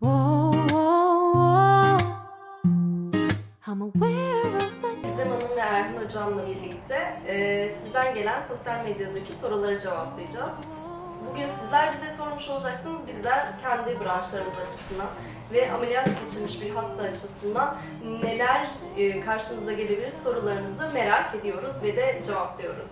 Whoa, Erhan Hocam'la birlikte e, sizden gelen sosyal medyadaki soruları cevaplayacağız. Bugün sizler bize sormuş olacaksınız, bizler kendi branşlarımız açısından ve ameliyat geçirmiş bir hasta açısından neler e, karşınıza gelebilir sorularınızı merak ediyoruz ve de cevaplıyoruz.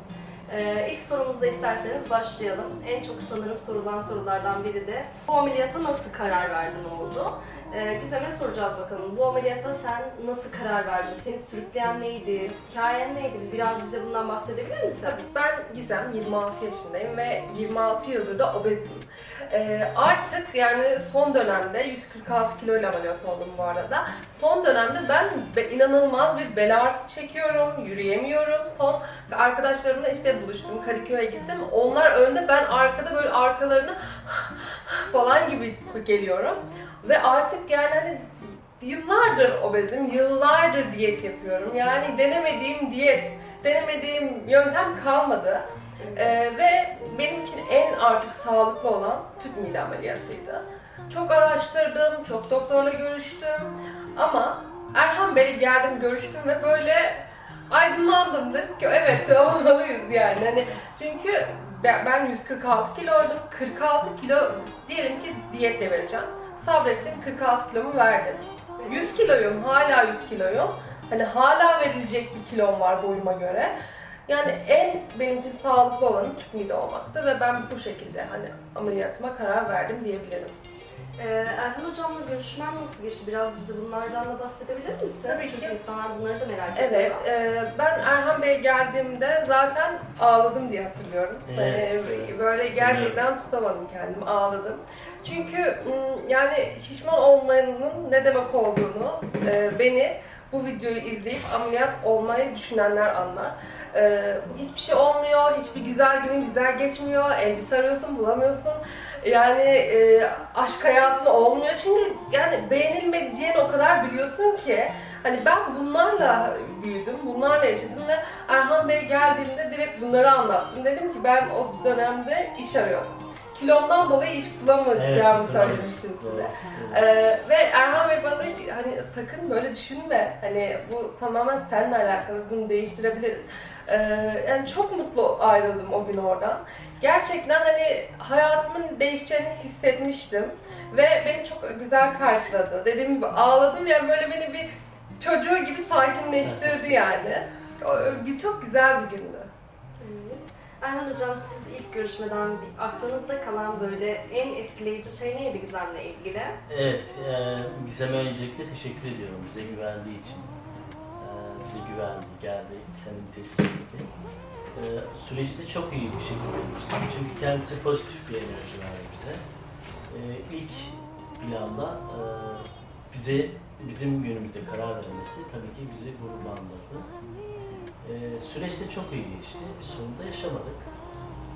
E, ilk sorumuzda isterseniz başlayalım. En çok sanırım sorulan sorulardan biri de bu ameliyata nasıl karar verdin oldu. Ee, Gizem'e soracağız bakalım. Bu ameliyata sen nasıl karar verdin? Seni sürükleyen neydi? Hikayen neydi? Biraz bize bundan bahsedebilir misin? Tabii ben Gizem, 26 yaşındayım ve 26 yıldır da obezim. Ee, artık yani son dönemde 146 kilo ile ameliyat oldum bu arada. Son dönemde ben be- inanılmaz bir bel ağrısı çekiyorum, yürüyemiyorum. Son arkadaşlarımla işte buluştum, Kadıköy'e gittim. Onlar önde, ben arkada böyle arkalarına falan gibi geliyorum. Ve artık yani hani yıllardır obezim, yıllardır diyet yapıyorum. Yani denemediğim diyet, denemediğim yöntem kalmadı. Ee, ve benim için en artık sağlıklı olan tüp mide ameliyatıydı. Çok araştırdım, çok doktorla görüştüm. Ama Erhan Bey'le geldim görüştüm ve böyle aydınlandım. Dedim ki evet olmalıyız yani. Hani çünkü ben ben 146 kiloydum. 46 kilo diyelim ki diyetle vereceğim. Sabrettim 46 kilomu verdim. 100 kiloyum hala 100 kiloyum. Hani hala verilecek bir kilom var boyuma göre yani en benim için sağlıklı olanı tüp mide olmaktı ve ben bu şekilde hani ameliyatıma karar verdim diyebilirim. Ee, Erhan Hocam'la görüşmen nasıl geçti? Biraz bize bunlardan da bahsedebilir misin? Tabii Çünkü ki. insanlar bunları da merak Evet, ediyorlar. e, ben Erhan Bey geldiğimde zaten ağladım diye hatırlıyorum. Evet. Hani böyle gerçekten tutamadım kendimi, ağladım. Çünkü m, yani şişman olmanın ne demek olduğunu e, beni bu videoyu izleyip ameliyat olmayı düşünenler anlar. E, hiçbir şey olmuyor, hiçbir güzel günün güzel geçmiyor, elbise arıyorsun bulamıyorsun. Yani e, aşk hayatın olmuyor çünkü yani beğenilmeyeceğini o kadar biliyorsun ki Hani ben bunlarla büyüdüm, bunlarla yaşadım ve Erhan Bey geldiğinde direkt bunları anlattım. Dedim ki ben o dönemde iş arıyordum. Kilomdan dolayı iş bulamayacağımı Evet, söylemiştim size. Ee, ve Erhan Bey bana dedi ki hani sakın böyle düşünme. Hani bu tamamen seninle alakalı, bunu değiştirebiliriz. Ee, yani çok mutlu ayrıldım o gün oradan. Gerçekten hani hayatımın değişeceğini hissetmiştim. Ve beni çok güzel karşıladı. Dediğim gibi ağladım yani böyle beni bir çocuğu gibi sakinleştirdi yani. Bir çok güzel bir gündü. Evet. Erhan Hocam siz ilk görüşmeden bir aklınızda kalan böyle en etkileyici şey neydi Gizem'le ilgili? Evet, e, Gizem'e öncelikle teşekkür ediyorum bize güvendiği için. Bize güvendi, geldi, kendini teslim etti. E, süreci de çok iyi bir şekilde geçti. Çünkü kendisi pozitif bir enerji verdi bize. E, ilk planda e, bize bizim günümüzde karar vermesi tabii ki bizi gururlandırdı. E, süreç de çok iyi geçti. Bir sorun da yaşamadık.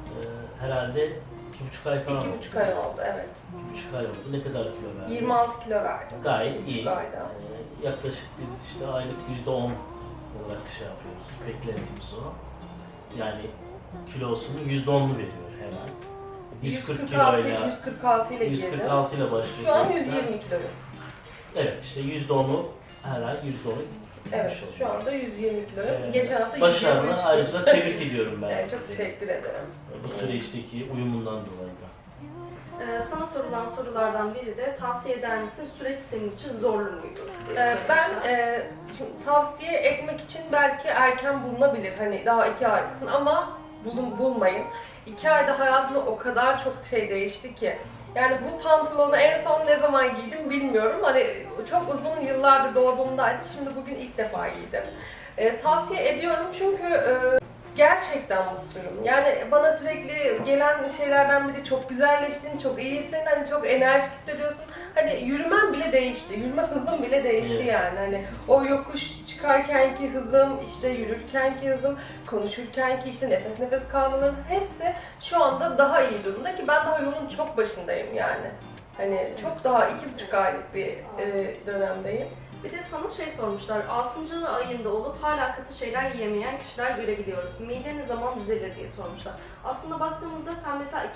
E, herhalde iki buçuk ay falan İki buçuk ay oldu evet. İki buçuk ay oldu. Ne kadar kilo verdin? 26 kilo verdim. Gayet İki iyi. ayda. Ee, yaklaşık biz işte aylık yüzde on olarak şey yapıyoruz. Beklentimiz o. Yani kilosunun yüzde onunu veriyor hemen. 140 146, kiloyla 146 ile girdim. 146 ile başlıyor. Şu an Yoksa- 120 kiloyum. Evet işte yüzde onu her ay yüzde onu Evet şu anda 120 kiloyum. Ee, Geçen hafta 123 Başarılı. kiloyum. Ayrıca tebrik ediyorum ben. Evet, çok teşekkür ederim. Bu süreçteki uyumundan dolayı da. Ee, sana sorulan sorulardan biri de tavsiye eder misin? Süreç senin için zorlu muydu? diye Ee, ben e, tavsiye etmek için belki erken bulunabilir. Hani daha iki aylısın ama bulun, bulmayın. İki ayda hayatımda o kadar çok şey değişti ki. Yani bu pantolonu en son ne zaman giydim bilmiyorum. Hani çok uzun yıllardır dolabımdaydı. Şimdi bugün ilk defa giydim. Ee, tavsiye ediyorum çünkü e, gerçekten mutluyum. Yani bana sürekli gelen şeylerden biri çok güzelleştin, çok iyisin, hani çok enerjik hissediyorsun. Hani yürümem bile değişti, yürüme hızım bile değişti yani. Hani o yokuş çıkarkenki hızım, işte yürürkenki hızım, konuşurkenki işte nefes nefes kalmalarım hepsi şu anda daha iyi durumda ki ben daha yolun çok başındayım yani. Hani çok daha iki buçuk aylık bir e, dönemdeyim. Bir de sana şey sormuşlar, 6. ayında olup hala katı şeyler yiyemeyen kişiler görebiliyoruz. Mide ne zaman düzelir diye sormuşlar. Aslında baktığımızda sen mesela 2,5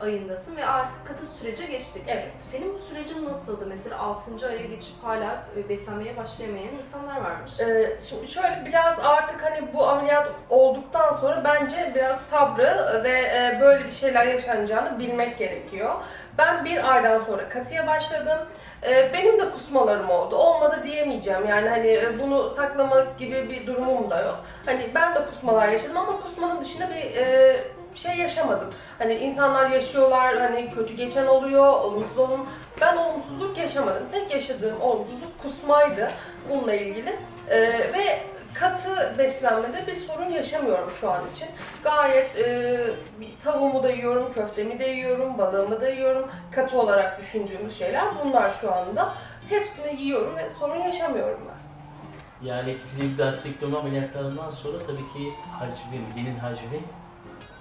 ayındasın ve artık katı sürece geçtik. Evet. Senin bu sürecin nasıl hastada mesela 6. aya geçip hala e, beslenmeye başlayamayan insanlar varmış. Ee, şimdi şöyle biraz artık hani bu ameliyat olduktan sonra bence biraz sabrı ve e, böyle bir şeyler yaşanacağını bilmek gerekiyor. Ben bir aydan sonra katıya başladım. Ee, benim de kusmalarım oldu. Olmadı diyemeyeceğim. Yani hani e, bunu saklamak gibi bir durumum da yok. Hani ben de kusmalar yaşadım ama kusmanın dışında bir e, şey yaşamadım. Hani insanlar yaşıyorlar, hani kötü geçen oluyor, olumsuz olum. Ben olumsuzluk yaşamadım. Tek yaşadığım olumsuzluk kusmaydı bununla ilgili. Ee, ve katı beslenmede bir sorun yaşamıyorum şu an için. Gayet e, tavuğumu da yiyorum, köftemi de yiyorum, balığımı da yiyorum. Katı olarak düşündüğümüz şeyler bunlar şu anda. Hepsini yiyorum ve sorun yaşamıyorum ben. Yani sleeve gastrektomi ameliyatlarından sonra tabii ki hacmi, midenin hacmi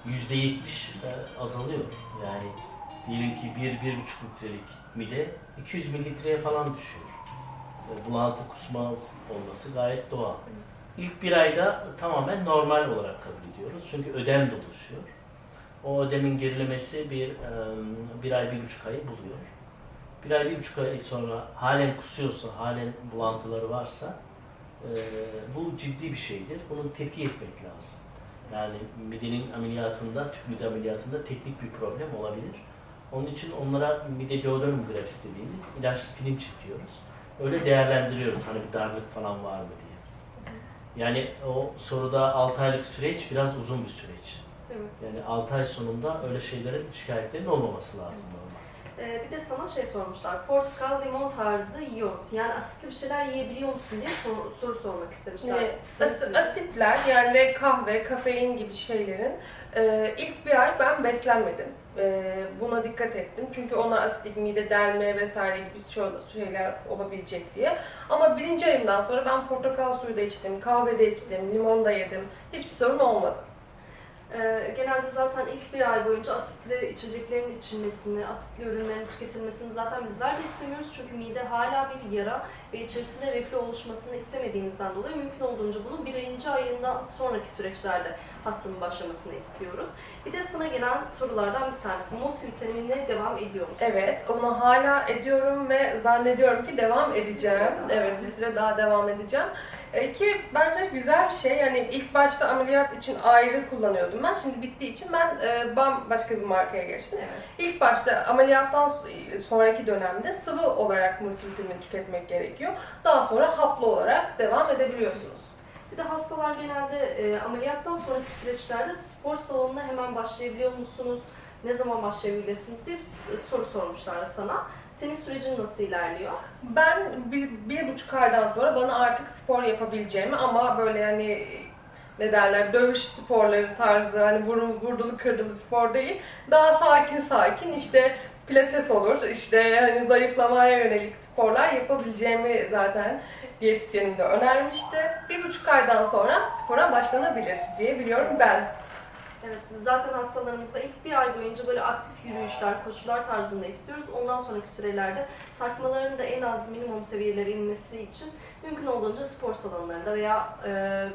%70 e, azalıyor. Yani diyelim ki 1-1,5 litrelik mide 200 mililitreye falan düşüyor. E, Bulantı kusma olması gayet doğal. İlk bir ayda tamamen normal olarak kabul ediyoruz. Çünkü ödem de oluşuyor. O ödemin gerilemesi bir, e, bir ay, bir buçuk ayı buluyor. Bir ay, bir buçuk ay sonra halen kusuyorsa, halen bulantıları varsa ee, bu ciddi bir şeydir. Bunu tetkik etmek lazım. Yani midenin ameliyatında, tüp mide ameliyatında teknik bir problem olabilir. Onun için onlara mide deodorum grafisi dediğimiz ilaçlı film çekiyoruz. Öyle değerlendiriyoruz hani bir darlık falan var mı diye. Yani o soruda 6 aylık süreç biraz uzun bir süreç. Evet. Yani 6 ay sonunda öyle şeylerin şikayetlerin olmaması lazım normal. Ee, bir de sana şey sormuşlar. Portakal, limon tarzı yiyor musun? Yani asitli bir şeyler yiyebiliyor musun diye soru, soru sormak istemişler. Ee, as- asitler yani ve kahve, kafein gibi şeylerin e, ilk bir ay ben beslenmedim. E, buna dikkat ettim. Çünkü onlar asitik mide delme vesaire gibi şöyle şeyler olabilecek diye. Ama birinci ayımdan sonra ben portakal suyu da içtim, kahve de içtim, limon da yedim. Hiçbir sorun olmadı. Ee, genelde zaten ilk bir ay boyunca asitli içeceklerin içilmesini, asitli ürünlerin tüketilmesini zaten bizler de istemiyoruz. Çünkü mide hala bir yara ve içerisinde reflü oluşmasını istemediğimizden dolayı mümkün olduğunca bunun birinci ayından sonraki süreçlerde hastanın başlamasını istiyoruz. Bir de sana gelen sorulardan bir tanesi multivitaminle devam ediyor musun? Evet, onu hala ediyorum ve zannediyorum ki devam edeceğim. Bir süre daha. Evet, bir süre daha devam edeceğim. E, ki bence güzel bir şey. Yani ilk başta ameliyat için ayrı kullanıyordum ben. Şimdi bittiği için ben e, bambaşka bir markaya geçtim. Evet. İlk başta ameliyattan sonraki dönemde sıvı olarak multivitamin tüketmek gerekiyor. Daha sonra haplı olarak devam edebiliyorsunuz. Bir de hastalar genelde e, ameliyattan sonraki süreçlerde spor salonuna hemen başlayabiliyor musunuz? Ne zaman başlayabilirsiniz diye bir soru sormuşlar sana. Senin sürecin nasıl ilerliyor? Ben bir, bir buçuk aydan sonra bana artık spor yapabileceğimi ama böyle yani ne derler dövüş sporları tarzı hani vurun, vurdulu kırdılı spor değil. Daha sakin sakin işte pilates olur işte hani zayıflamaya yönelik sporlar yapabileceğimi zaten diyetisyenim de önermişti. Bir buçuk aydan sonra spora başlanabilir diye biliyorum ben. Evet, zaten hastalarımızda ilk bir ay boyunca böyle aktif yürüyüşler, koşular tarzında istiyoruz. Ondan sonraki sürelerde sarkmaların da en az minimum seviyelere inmesi için mümkün olduğunca spor salonlarında veya e,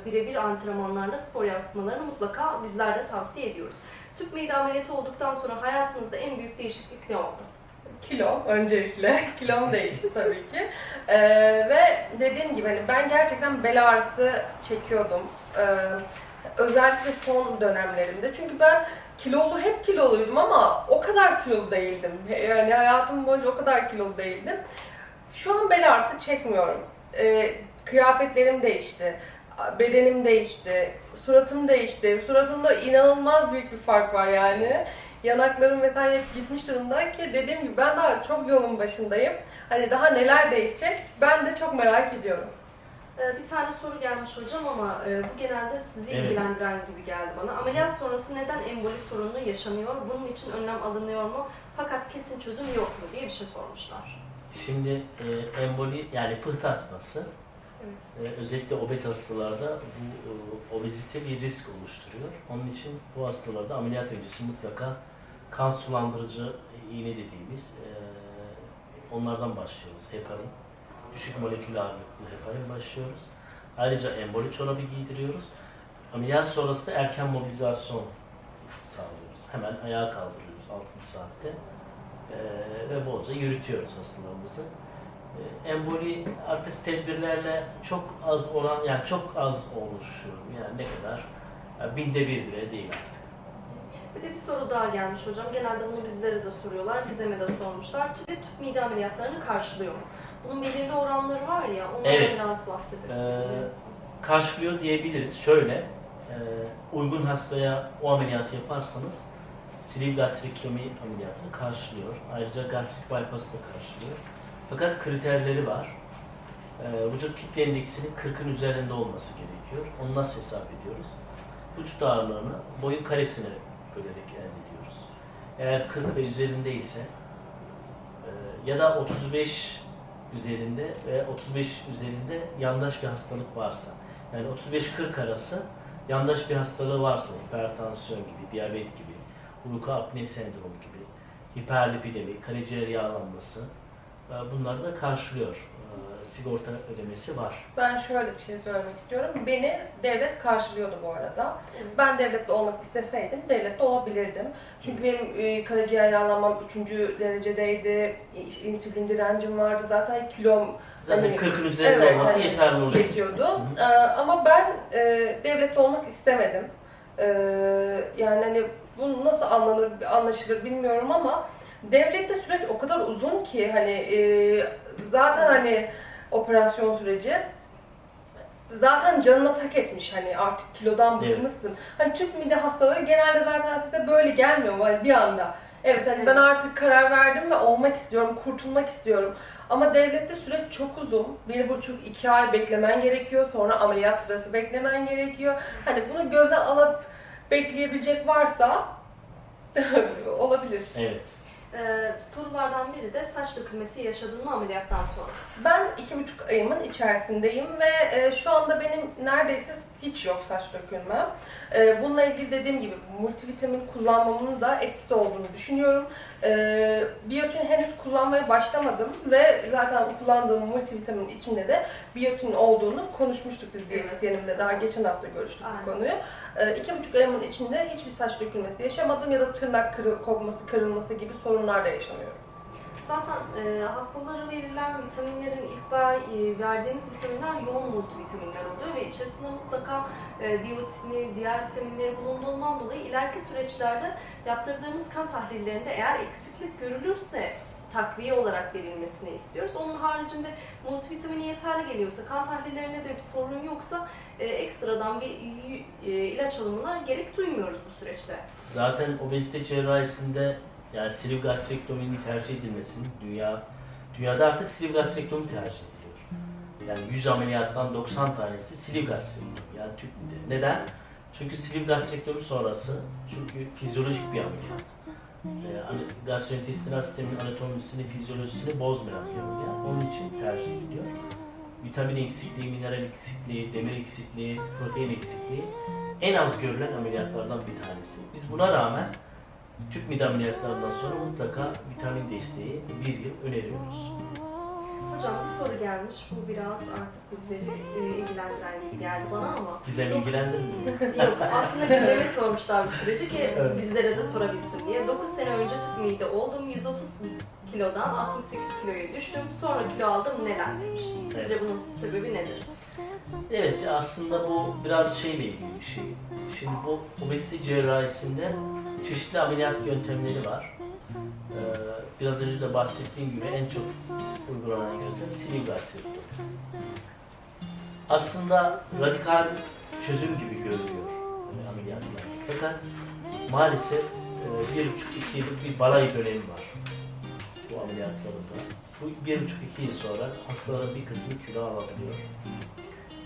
birebir antrenmanlarla spor yapmalarını mutlaka bizler de tavsiye ediyoruz. Tüp mide ameliyatı olduktan sonra hayatınızda en büyük değişiklik ne oldu? Kilo öncelikle. Kilom değişti tabii ki. Ee, ve dediğim gibi hani ben gerçekten bel ağrısı çekiyordum. Ee, özellikle son dönemlerimde. Çünkü ben kilolu hep kiloluydum ama o kadar kilolu değildim. Yani hayatım boyunca o kadar kilolu değildim. Şu an bel ağrısı çekmiyorum. Ee, kıyafetlerim değişti. Bedenim değişti. Suratım değişti. Suratımda inanılmaz büyük bir fark var yani yanaklarım vesaire hep gitmiş durumda ki dediğim gibi ben daha çok yolun başındayım. Hani daha neler değişecek ben de çok merak ediyorum. Ee, Bir tane soru gelmiş hocam ama e, bu genelde sizi Evet. ilgilendiren gibi geldi bana. Ameliyat sonrası neden emboli sorunu yaşanıyor? Bunun için önlem alınıyor mu? Fakat kesin çözüm yok mu diye bir şey sormuşlar. Şimdi e, emboli yani pıhtı atması e, özellikle obez hastalarda bu e, obezite bir risk oluşturuyor. Onun için bu hastalarda ameliyat öncesi mutlaka kan sulandırıcı iğne dediğimiz e, onlardan başlıyoruz. Heparin. Düşük molekül ağırlıklı heparin başlıyoruz. Ayrıca emboli çorabı giydiriyoruz. Ameliyat sonrası da erken mobilizasyon sağlıyoruz. Hemen ayağa kaldırıyoruz 6 saatte. Ee, ve bolca yürütüyoruz hastalarımızı. Ee, emboli artık tedbirlerle çok az olan, yani çok az oluşuyor. Yani ne kadar? Yani binde bir bile değil artık. Bir de bir soru daha gelmiş hocam. Genelde bunu bizlere de soruyorlar, bize de sormuşlar. Tüp ve tüp mide ameliyatlarını karşılıyor mu? Bunun belirli oranları var ya, onlardan Evet. biraz bahsedebilir Ee, misiniz? karşılıyor diyebiliriz. Şöyle, e, uygun hastaya o ameliyatı yaparsanız sleeve gastrektomi ameliyatını karşılıyor. Ayrıca gastrik bypass'ı da karşılıyor. Fakat kriterleri var. E, vücut kitle indeksinin 40'ın üzerinde olması gerekiyor. Onu nasıl hesap ediyoruz? Vücut ağırlığını boyun karesine bölerek elde ediyoruz. Eğer 40 ve üzerinde ise e, ya da 35 üzerinde ve 35 üzerinde yandaş bir hastalık varsa yani 35-40 arası yandaş bir hastalığı varsa hipertansiyon gibi, diyabet gibi, uyku apne sendromu gibi, hiperlipidemi, karaciğer yağlanması bunları da karşılıyor. E, Sigorta ödemesi var. Ben şöyle bir şey söylemek istiyorum. Beni devlet karşılıyordu bu arada. Ben devlette olmak isteseydim devlette olabilirdim. Çünkü benim e, karaciğer yağlanmam 3. derecedeydi. İnsülin direncim vardı. Zaten kilom Zaten Hani, 40'ın üzerinde evet, olması hani yeterli oluyor. yetiyordu. Hı. Ee, ama ben e, devlette olmak istemedim. Ee, yani hani bu nasıl anlanır, anlaşılır bilmiyorum ama devlette süreç o kadar uzun ki hani e, zaten hani operasyon süreci zaten canına tak etmiş hani artık kilodan Evet. bıkmışsın. Hani tüp mide hastaları genelde zaten size böyle gelmiyor? Hani bir anda. Evet hani ben Evet. artık karar verdim ve olmak istiyorum, kurtulmak istiyorum. Ama devlette süreç çok uzun. Bir buçuk, iki ay beklemen gerekiyor. Sonra ameliyat sırası beklemen gerekiyor. Hani bunu göze alıp bekleyebilecek varsa olabilir. Evet. Ee, sorulardan biri de saç dökülmesi yaşadın ameliyattan sonra? Ben iki buçuk ayımın içerisindeyim ve e, şu anda benim neredeyse hiç yok saç dökülme. E, bununla ilgili dediğim gibi multivitamin kullanmamın da etkisi olduğunu düşünüyorum. E, biyotin henüz kullanmaya başlamadım ve zaten kullandığım multivitamin içinde de biyotin olduğunu konuşmuştuk biz diyetisyenimle. Daha geçen hafta görüştük bu Aynen. konuyu. E, iki buçuk ayımın içinde hiçbir saç dökülmesi yaşamadım ya da tırnak kırı, kopması, kırılması gibi sorunlar da yaşamıyorum. Zaten e, hastalara verilen vitaminlerin ilk baş, e, verdiğimiz vitaminler yoğun multivitaminler oluyor ve içerisinde mutlaka e, biyotini, diğer vitaminleri bulunduğundan dolayı ileriki süreçlerde yaptırdığımız kan tahlillerinde eğer eksiklik görülürse takviye olarak verilmesini istiyoruz. Onun haricinde multivitamini yeterli geliyorsa, kan tahlillerinde de bir sorun yoksa e, ekstradan bir e, ilaç alımına gerek duymuyoruz bu süreçte. Zaten obezite cerrahisinde yani sleeve gastrektominin tercih edilmesinin dünya dünyada artık sleeve gastrektomi tercih ediliyor. Yani 100 ameliyattan 90 tanesi sleeve gastrektomi yani tüp. Neden? Çünkü sleeve gastrektomi sonrası çünkü fizyolojik bir ameliyat. Ee, hani gastrointestinal sistemin anatomisini, fizyolojisini bozmayan bir ameliyat. Onun için tercih ediliyor. Vitamin eksikliği, mineral eksikliği, demir eksikliği, protein eksikliği en az görülen ameliyatlardan bir tanesi. Biz buna rağmen tüp mide ameliyatlarından sonra mutlaka vitamin desteği bir yıl öneriyoruz. Hocam bir soru gelmiş. Bu biraz artık bizleri e, ilgilendiren gibi geldi bana ama. Gizem ilgilendirmiyor. Yok aslında Gizem'e sormuşlar bu süreci ki Evet. bizlere de sorabilsin diye. 9 sene önce tüp mide oldum. 130 kilodan 68 kiloya düştüm. Sonra kilo aldım. Neden demiş. Sizce bunun sebebi nedir? Evet aslında bu biraz şeyle ilgili bir şey. Şimdi bu obezite cerrahisinde çeşitli ameliyat yöntemleri var. Ee, biraz önce de bahsettiğim gibi en çok uygulanan yöntem gastrektomi. Aslında radikal çözüm gibi görünüyor e, ameliyatlar. Fakat maalesef e, bir buçuk iki yıllık bir balayı dönemi var bu ameliyatlarında. Bu bir buçuk iki yıl sonra hastaların bir kısmı kilo alabiliyor.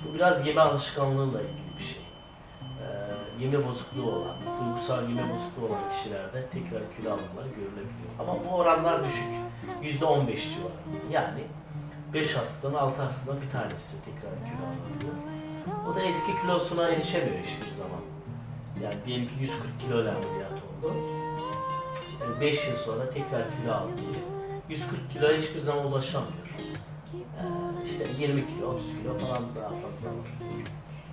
Bu biraz yeme alışkanlığıyla ilgili bir şey. Ee, yeme bozukluğu olan, duygusal yeme bozukluğu olan kişilerde tekrar kilo alımları görülebiliyor. Ama bu oranlar düşük. %15 civarı. Yani 5 hastadan 6 hastadan bir tanesi tekrar kilo alabiliyor. O da eski kilosuna erişemiyor hiçbir zaman. Yani diyelim ki 140 kilo ile ameliyat oldu. 5 yıl sonra tekrar kilo aldı diye. 140 kiloya hiçbir zaman ulaşamıyor. İşte 20 kilo, 30 kilo falan daha fazla.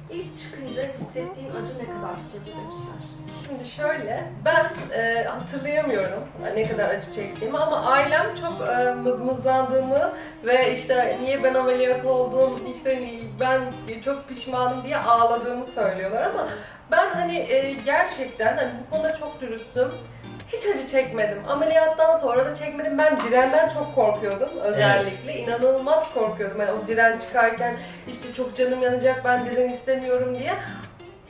İlk çıkınca hissettiğin acı ne kadar sürdü demişler. Şimdi şöyle, ben e, hatırlayamıyorum ne kadar acı çektiğimi ama ailem çok e, mızmızlandığımı ve işte niye ben ameliyat oldum, işte ben çok pişmanım diye ağladığımı söylüyorlar ama ben hani e, gerçekten hani bu konuda çok dürüstüm. Hiç acı çekmedim. Ameliyattan sonra da çekmedim. Ben direnden çok korkuyordum özellikle. İnanılmaz korkuyordum. Yani o diren çıkarken işte çok canım yanacak ben diren istemiyorum diye.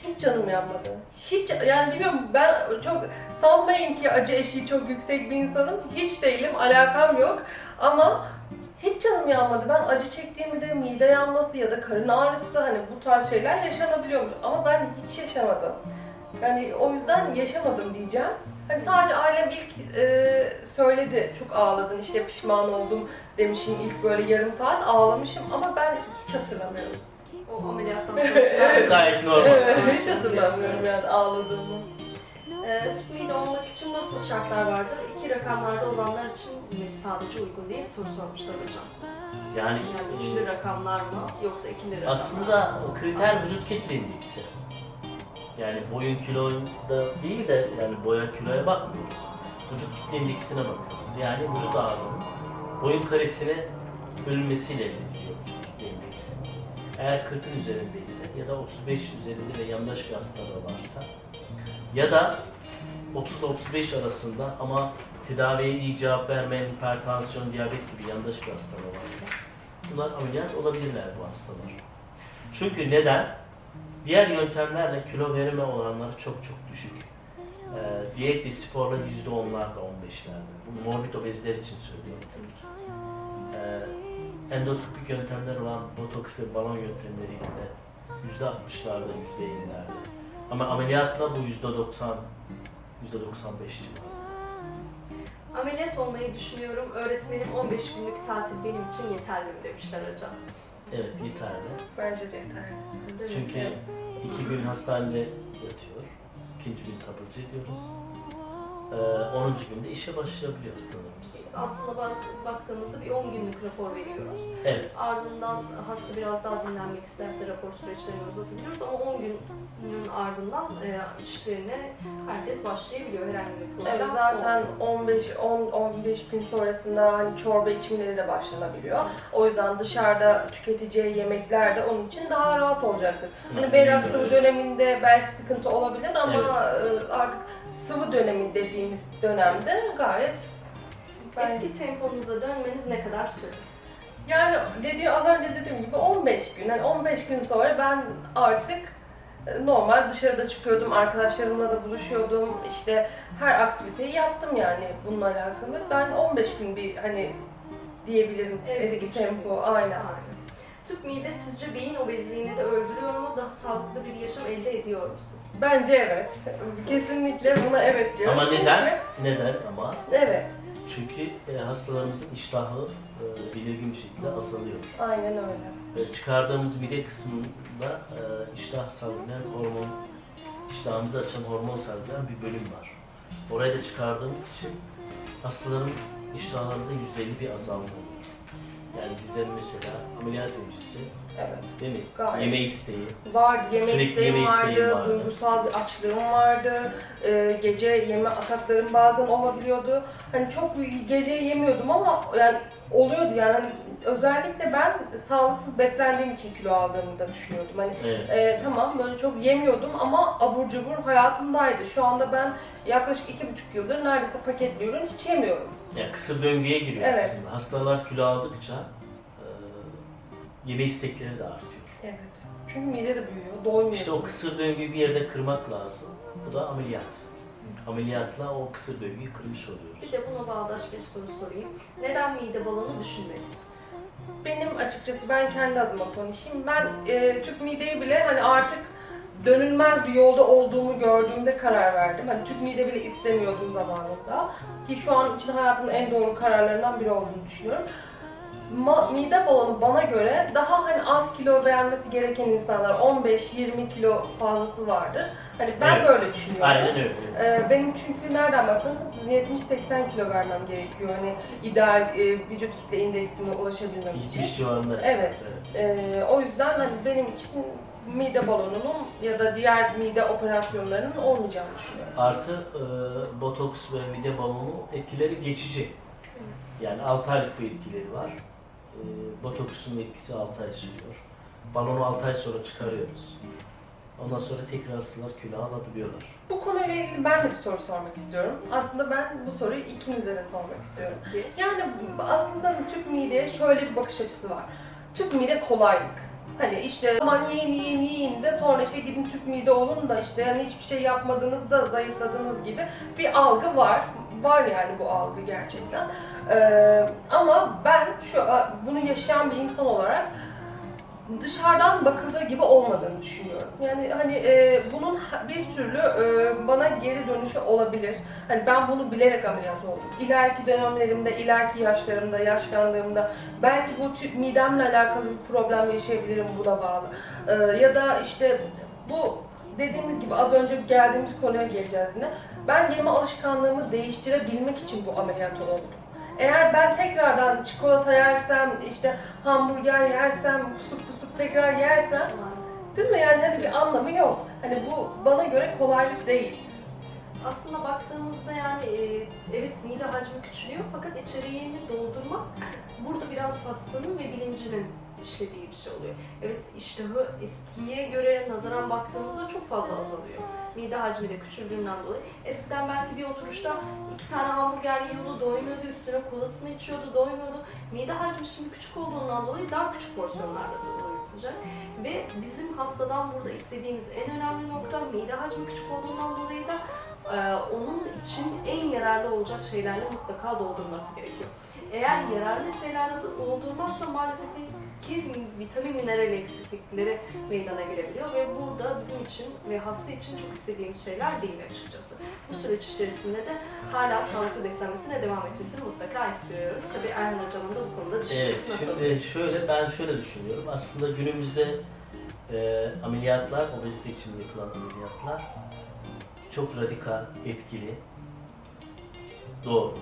Hiç canım yanmadı. Hiç yani bilmiyorum ben çok sanmayın ki acı eşiği çok yüksek bir insanım. Hiç değilim, alakam yok. Ama hiç canım yanmadı. Ben acı çektiğimde de mide yanması ya da karın ağrısı hani bu tarz şeyler yaşanabiliyormuş. Ama ben hiç yaşamadım. Yani o yüzden yaşamadım diyeceğim. Hani sadece ailem ilk e, söyledi çok ağladın işte pişman oldum demişim ilk böyle yarım saat ağlamışım ama ben hiç hatırlamıyorum. O ameliyattan sonra. Gayet normal. Evet, hiç hatırlamıyorum yani ağladığımı. Ee, tüp mide olmak için nasıl şartlar vardır? İki rakamlarda olanlar için mi sadece uygun diye bir soru sormuşlar hocam. Yani, Yani e, üçlü rakamlar mı yoksa ikili rakamlar aslında o kriter vücut kitle indeksi. Yani boyun kiloda değil de yani boya kiloya bakmıyoruz. Vücut kitle indeksine bakıyoruz. Yani vücut ağırlığının boyun karesine bölünmesiyle elde kitle indeksi. Eğer 40'ın üzerindeyse ya da 35 üzerinde ve yandaş bir hastalığı varsa ya da 30 ile 35 arasında ama tedaviye iyi cevap vermeyen hipertansiyon, diyabet gibi yandaş bir hastalığı varsa bunlar ameliyat olabilirler bu hastalar. Çünkü neden? Diğer yöntemlerle kilo verme oranları çok çok düşük. Ee, diyet ve sporla %10'larda, 15'lerde. Bu morbid obezler için söylüyorum tabii ki. Ee, endoskopik yöntemler olan botoks ve balon yöntemleriyle de %60'larda, %50'lerde. Ama ameliyatla bu %90, %95 civarında. Ameliyat olmayı düşünüyorum. Öğretmenim 15 günlük tatil benim için yeterli mi demişler hocam. Evet, yeterli. Bence de yeterli. Çünkü iki gün hastanede yatıyor. İkinci gün taburcu ediyoruz. Ee, 10. günde işe başlayabiliyor hastalarımız. Aslında bak, baktığımızda bir 10 günlük rapor veriyoruz. Evet, Ardından hasta biraz daha dinlenmek isterse rapor süreçlerini uzatabiliyoruz ama 10 günün ardından e, işlerine herkes başlayabiliyor herhangi bir problem. Evet zaten olsun. 15 10 15 gün sonrasında hani çorba içimleri de başlanabiliyor. O yüzden dışarıda tüketeceği yemekler de onun için daha rahat olacaktır. Hani berrak sıvı döneminde belki sıkıntı olabilir ama e, artık sıvı dönemi dediğimiz dönemde gayet ben- Eski temponuza dönmeniz ne kadar sürdü? yani dediği az önce dediğim gibi 15 gün. Yani 15 gün sonra ben artık e, normal dışarıda çıkıyordum, arkadaşlarımla da buluşuyordum. İşte her aktiviteyi yaptım yani bununla alakalı. Ben 15 gün bir hani diyebilirim Evet, eski tempo aynen. Tüp mide sizce beyin obezliğini de öldürüyor mu? Daha sağlıklı bir yaşam elde ediyor musun? Bence evet. Kesinlikle buna evet diyorum. Ama Çünkü- neden? Neden ama? Evet, Çünkü e, hastalarımızın iştahı e, belirgin bir şekilde azalıyor. aynen öyle. Ve çıkardığımız mide kısmında e, iştah salgılayan hormon, iştahımızı açan hormon salgılayan bir bölüm var. Orayı da çıkardığımız için hastaların iştahlarında %50 bir azalma oluyor. Yani bizlerin mesela ameliyat öncesi Evet. değil mi? Gayet. Yeme isteği, Vardı, yeme Sürekli isteğim yeme vardı, isteğim vardı. duygusal bir açlığım vardı, Ee, gece yeme ataklarım bazen olabiliyordu. Hani çok gece yemiyordum ama yani oluyordu yani Hani özellikle ben sağlıksız beslendiğim için kilo aldığımı da düşünüyordum. Hani evet. e, tamam böyle çok yemiyordum ama abur cubur hayatımdaydı. Şu anda ben yaklaşık iki buçuk yıldır neredeyse paketli ürün hiç yemiyorum. Yani kısır döngüye giriyor Evet. aslında. Hastalar kilo aldıkça e, yeme istekleri de artıyor. Evet. Çünkü mide de büyüyor, doymuyor. İşte o kısır döngüyü bir yerde kırmak lazım. Bu da ameliyat. Ameliyatla o kısır döngüyü kırmış oluyoruz. Bir de buna bağdaş bir soru sorayım. Neden mide balonu düşünmediniz? Benim açıkçası ben kendi adıma konuşayım. Ben e, tüp mideyi bile hani artık dönülmez bir yolda olduğumu gördüğümde karar verdim. Hani tüp mide bile istemiyordum zamanında. Ki şu an için hayatımın en doğru kararlarından biri olduğunu düşünüyorum. Ma- mide balonu bana göre daha hani az kilo vermesi gereken insanlar 15-20 kilo fazlası vardır. Hani ben Evet. böyle düşünüyorum. Aynen öyle. Ee, benim çünkü nereden baksanız sizin 70-80 kilo vermem gerekiyor. Hani ideal e, vücut kitle indeksine ulaşabilmem için. 70 civarında. Evet. Ee, o yüzden hani benim için mide balonunun ya da diğer mide operasyonlarının olmayacağını düşünüyorum. Artı e, botoks ve mide balonu etkileri geçici. Yani 6 aylık bir etkileri var. E, botoksun etkisi 6 ay sürüyor. Balonu 6 ay sonra çıkarıyoruz. Ondan sonra tekrar hastalar kilo alabiliyorlar. Bu konuyla ilgili ben de bir soru sormak istiyorum. Aslında ben bu soruyu ikinize de sormak istiyorum. Yani aslında tüp mideye şöyle bir bakış açısı var. Tüp mide kolaylık. Hani işte aman yiyin yiyin yiyin de sonra işte gidin tüp mide olun da işte yani hiçbir şey yapmadığınızda zayıfladığınız gibi bir algı var. Var yani bu algı gerçekten. Ee, ama ben şu bunu yaşayan bir insan olarak dışarıdan bakıldığı gibi olmadığını düşünüyorum. Yani hani e, bunun bir türlü e, bana geri dönüşü olabilir. Hani ben bunu bilerek ameliyat oldum. İleriki dönemlerimde, ileriki yaşlarımda, yaşlandığımda belki bu midemle alakalı bir problem yaşayabilirim buna bağlı. E, ya da işte bu dediğimiz gibi az önce geldiğimiz konuya geleceğiz yine. Ben yeme alışkanlığımı değiştirebilmek için bu ameliyat oldum. Eğer ben tekrardan çikolata yersem, işte hamburger yersem, kusuk kusuk tekrar yersem, değil mi yani hani bir anlamı yok. Hani bu bana göre kolaylık değil. Aslında baktığımızda yani e, evet mide hacmi küçülüyor fakat içeriğini doldurmak burada biraz hastanın ve bilincinin işlediği bir şey oluyor. Evet iştahı eskiye göre nazaran baktığımızda çok fazla azalıyor. Mide hacmi de küçüldüğünden dolayı. Eskiden belki bir oturuşta iki tane hamburger yiyordu, doymuyordu, üstüne kolasını içiyordu, doymuyordu. Mide hacmi şimdi küçük olduğundan dolayı daha küçük porsiyonlarda doyulacak. Ve bizim hastadan burada istediğimiz en önemli nokta mide hacmi küçük olduğundan dolayı da onun için en yararlı olacak şeylerle mutlaka doldurması gerekiyor. Eğer yararlı şeylerle do- doldurmazsa maalesef ki vitamin mineral eksiklikleri meydana gelebiliyor ve burada bizim için ve hasta için çok istediğimiz şeyler değil açıkçası. Bu süreç içerisinde de hala sağlıklı beslenmesine devam etmesini mutlaka istiyoruz. Tabii Erhan Hocam'ın da bu konuda Evet, düşüncesi nasıl? şimdi şöyle ben şöyle düşünüyorum. Aslında günümüzde e, ameliyatlar, obezite için yapılan ameliyatlar çok radikal, etkili, doğru.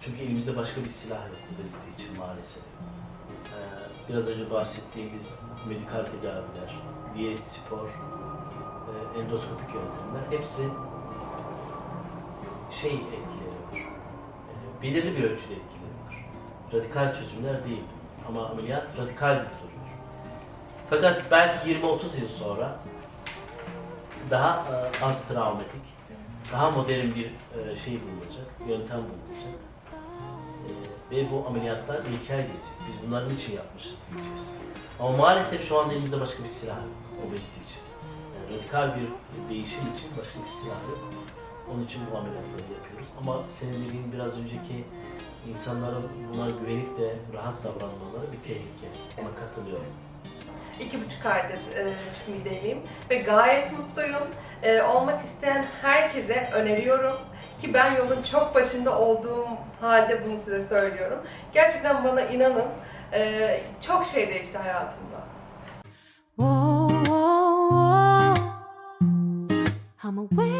Çünkü elimizde başka bir silah yok obezite için maalesef. E, biraz önce bahsettiğimiz medikal tedaviler, diyet, spor, e, endoskopik yöntemler hepsi şey etkileri var. E, belirli bir ölçüde etkileri var. Radikal çözümler değil. Ama ameliyat radikal gibi duruyor. Fakat belki 20-30 yıl sonra daha e, az travmatik, daha modern bir e, şey bulunacak, yöntem bulunacak. E, ve bu ameliyatlar ilkel gelecek. Biz bunların için yapmışız diyeceğiz. Ama maalesef şu anda elimizde başka bir silah yok obezite için. Yani radikal bir değişim için başka bir silah yok. Onun için bu ameliyatları yapıyoruz. Ama senin dediğin biraz önceki insanların buna güvenip de rahat davranmaları bir tehlike. Ona katılıyorum iki buçuk aydır e, tüp ve gayet mutluyum. E, olmak isteyen herkese öneriyorum ki ben yolun çok başında olduğum halde bunu size söylüyorum. Gerçekten bana inanın e, çok şey değişti hayatımda. Whoa, whoa, whoa. I'm away.